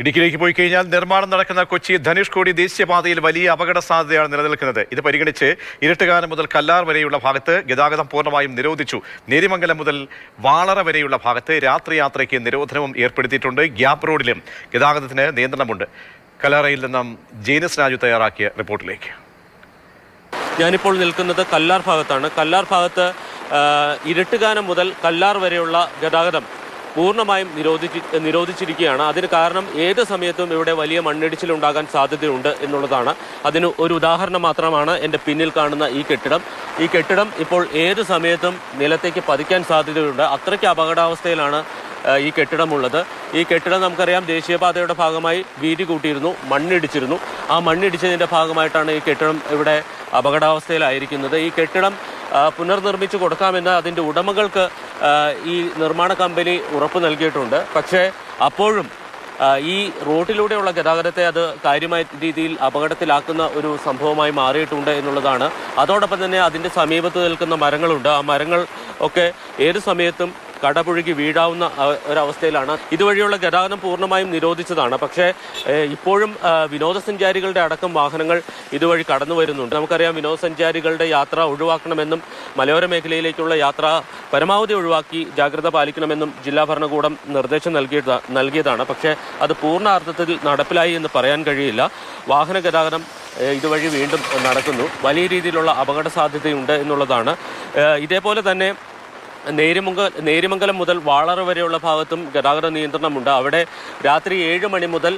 ഇടുക്കിയിലേക്ക് പോയി കഴിഞ്ഞാൽ നിർമ്മാണം നടക്കുന്ന കൊച്ചി ധനുഷ്കോടി ദേശീയപാതയിൽ വലിയ അപകട സാധ്യതയാണ് നിലനിൽക്കുന്നത്. ഇത് പരിഗണിച്ച് ഇരട്ടുകാനം മുതൽ കല്ലാർ വരെയുള്ള ഭാഗത്ത് ഗതാഗതം പൂർണമായും നിരോധിച്ചു. നേരിമംഗലം മുതൽ വാളറ വരെയുള്ള ഭാഗത്ത് രാത്രി യാത്രയ്ക്ക് നിരോധനവും ഏർപ്പെടുത്തിയിട്ടുണ്ട്. ഗ്യാപ്പ് റോഡിലും ഗതാഗതത്തിന് നിയന്ത്രണമുണ്ട്. കല്ലാറയിൽ നിന്നും ജെയിനസ് രാജു തയ്യാറാക്കിയ റിപ്പോർട്ടിലേക്ക്. ഞാനിപ്പോൾ നിൽക്കുന്നത് കല്ലാർ ഭാഗത്താണ്. കല്ലാർ ഭാഗത്ത് ഇരട്ടുകാനം മുതൽ കല്ലാർ വരെയുള്ള ഗതാഗതം പൂർണമായും നിരോധിച്ച് നിരോധിച്ചിരിക്കുകയാണ്. അതിന് കാരണം ഏത് സമയത്തും ഇവിടെ വലിയ മണ്ണിടിച്ചിലുണ്ടാകാൻ സാധ്യതയുണ്ട് എന്നുള്ളതാണ്. അതിന് ഒരു ഉദാഹരണം മാത്രമാണ് എന്റെ പിന്നിൽ കാണുന്ന ഈ കെട്ടിടം. ഈ കെട്ടിടം ഇപ്പോൾ ഏത് സമയത്തും നിലത്തേക്ക് പതിക്കാൻ സാധ്യതയുണ്ട്. അത്രയ്ക്ക് അപകടാവസ്ഥയിലാണ് ഈ കെട്ടിടമുള്ളത്. ഈ കെട്ടിടം നമുക്കറിയാം ദേശീയപാതയുടെ ഭാഗമായി വീതി കൂട്ടിയിരുന്നു മണ്ണിടിച്ചിരുന്നു. ആ മണ്ണിടിച്ചതിന്റെ ഭാഗമായിട്ടാണ് ഈ കെട്ടിടം ഇവിടെ അപകടാവസ്ഥയിലായിരിക്കുന്നത്. ഈ കെട്ടിടം പുനർനിർമ്മിച്ചു കൊടുക്കാമെന്ന് അതിന്റെ ഉടമകൾക്ക് ഈ നിർമ്മാണ കമ്പനി ഉറപ്പ് നൽകിയിട്ടുണ്ട്. പക്ഷേ അപ്പോഴും ഈ റോഡിലൂടെയുള്ള ഗതാഗതത്തെ അത് കാര്യമായ രീതിയിൽ അപകടത്തിലാക്കുന്ന ഒരു സംഭവമായി മാറിയിട്ടുണ്ട് എന്നുള്ളതാണ്. അതോടൊപ്പം തന്നെ അതിന്റെ സമീപത്ത് നിൽക്കുന്ന മരങ്ങളുണ്ട്. ആ മരങ്ങൾ ഒക്കെ ഏത് സമയത്തും കടപുഴുകി വീഴാവുന്ന ഒരവസ്ഥയിലാണ്. ഇതുവഴിയുള്ള ഗതാഗതം പൂർണമായും നിരോധിച്ചതാണ്. പക്ഷേ ഇപ്പോഴും വിനോദസഞ്ചാരികളുടെ അടക്കം വാഹനങ്ങൾ ഇതുവഴി കടന്നു വരുന്നുണ്ട് നമുക്കറിയാം വിനോദസഞ്ചാരികളുടെ യാത്ര ഒഴിവാക്കണമെന്നും മലയോര മേഖലയിലേക്കുള്ള യാത്ര പരമാവധി ഒഴിവാക്കി ജാഗ്രത പാലിക്കണമെന്നും ജില്ലാ ഭരണകൂടം നിർദ്ദേശം നൽകിയിട്ട് നൽകിയതാണ്. പക്ഷേ അത് പൂർണ അർത്ഥത്തിൽ നടപ്പിലായി എന്ന് പറയാൻ കഴിയില്ല. വാഹന ഗതാഗതം ഇതുവഴി വീണ്ടും നടക്കുന്നു. വലിയ രീതിയിലുള്ള അപകട സാധ്യതയുണ്ട് എന്നുള്ളതാണ്. ഇതേപോലെ തന്നെ നേരിമംഗ നേരിമംഗലം മുതൽ വാളറ വരെയുള്ള ഭാഗത്തും ഗതാഗത നിയന്ത്രണമുണ്ട്. അവിടെ രാത്രി ഏഴ് മണി മുതൽ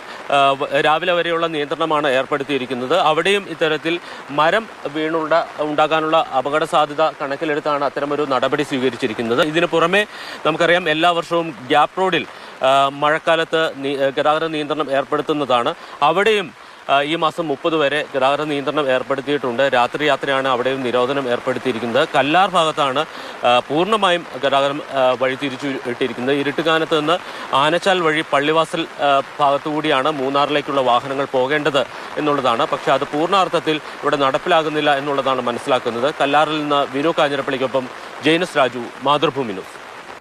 രാവിലെ വരെയുള്ള നിയന്ത്രണമാണ് ഏർപ്പെടുത്തിയിരിക്കുന്നത്. അവിടെയും ഇത്തരത്തിൽ മരം വീണുണ്ട ഉണ്ടാകാനുള്ള അപകട സാധ്യത കണക്കിലെടുത്താണ് അത്തരമൊരു നടപടി സ്വീകരിച്ചിരിക്കുന്നത്. ഇതിനു പുറമെ നമുക്കറിയാം എല്ലാ വർഷവും ഗ്യാപ് റോഡിൽ മഴക്കാലത്ത് ഗതാഗത നിയന്ത്രണം ഏർപ്പെടുത്തുന്നതാണ്. അവിടെയും ഈ മാസം മുപ്പത് വരെ ഗതാഗത നിയന്ത്രണം ഏർപ്പെടുത്തിയിട്ടുണ്ട്. രാത്രി യാത്രയാണ് അവിടെയും നിരോധനം ഏർപ്പെടുത്തിയിരിക്കുന്നത്. കല്ലാർ ഭാഗത്താണ് പൂർണമായും ഗതാഗതം വഴി തിരിച്ചു ഇട്ടിരിക്കുന്നത്. ഇരുട്ടുകാനത്ത് നിന്ന് ആനച്ചാൽ വഴി പള്ളിവാസൽ ഭാഗത്തുകൂടിയാണ് മൂന്നാറിലേക്കുള്ള വാഹനങ്ങൾ പോകേണ്ടത് എന്നുള്ളതാണ്. പക്ഷേ അത് പൂർണാർത്ഥത്തിൽ ഇവിടെ നടപ്പിലാകുന്നില്ല എന്നുള്ളതാണ് മനസ്സിലാക്കുന്നത്. കല്ലാറിൽ നിന്ന് വിനു കാഞ്ഞിരപ്പള്ളിക്കൊപ്പം ജെയിനസ് രാജു മാതൃഭൂമി ന്യൂസ്.